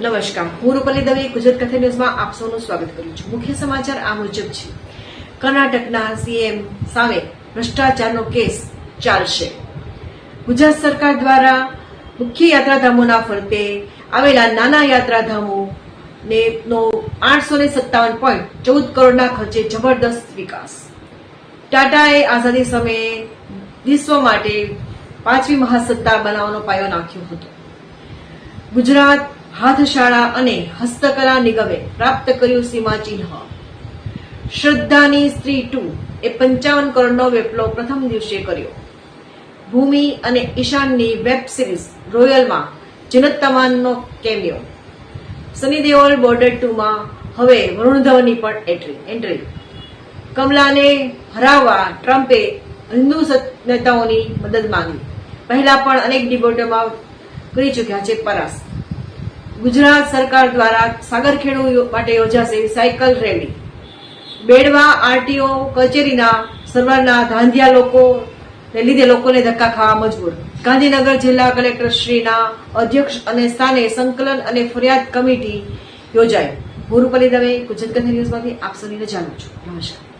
નમસ્કાર. હું રૂપલી દવે, ગુજરાત કથા ન્યૂઝમાં આપ સૌનું સ્વાગત કરું છું. મુખ્ય સમાચાર આ મુજબ છે. કર્ણાટકના સીએમ સામે ભ્રષ્ટાચારનો કેસ ચાલશે. ગુજરાત સરકાર દ્વારા મુખ્ય યાત્રાધામોના ફરતે આવેલા નાના યાત્રાધામો ને નો આઠસો ને સત્તાવન પોઈન્ટ ચૌદ કરોડના ખર્ચે જબરદસ્ત વિકાસ. ટાટાએ આઝાદી સમયે વિશ્વ માટે પાંચમી મહાસત્તા બનાવવાનો પાયો નાખ્યો હતો. ગુજરાત હાથશાળા અને હસ્તકલા નિગમે પ્રાપ્ત કર્યું સીમાચિહ્ન. શ્રદ્ધાની સ્ત્રી ટુ એ પંચાવન કરોડનો વેપલો પ્રથમ દિવસે કર્યો. ભૂમિ અને ઈશાનની વેબ સિરીઝ રોયલમાં જનત તમાનનો કેમિયો. સની દેઓલ બોર્ડર ટુમાં હવે વરુણ ધવનની પણ એન્ટ્રી એન્ટ્રી. કમલાને હરાવવા ટ્રમ્પે હિન્દુ નેતાઓની મદદ માંગી. પહેલા પણ અનેક ડિબેટોમાં કરી ચૂક્યા છે પરાસ્ત. ગુજરાત સરકાર દ્વારા સાગરખેડુ માટે યોજાશે સાયકલ રેલી. બેડવા આરટીઓ કચેરીના સર્વરના ધાંધિયા લોકો, ને લીધે લોકોને ધક્કા ખાવા મજબૂર. ગાંધીનગર જિલ્લા કલેક્ટર શ્રીના અધ્યક્ષ અને સ્થાને સંકલન અને ફરિયાદ કમિટી યોજાઈ. ભોરુપલી દવે ગુજરાત ન્યૂઝમાંથી આપ સૌની રજા છું. નમસ્કાર.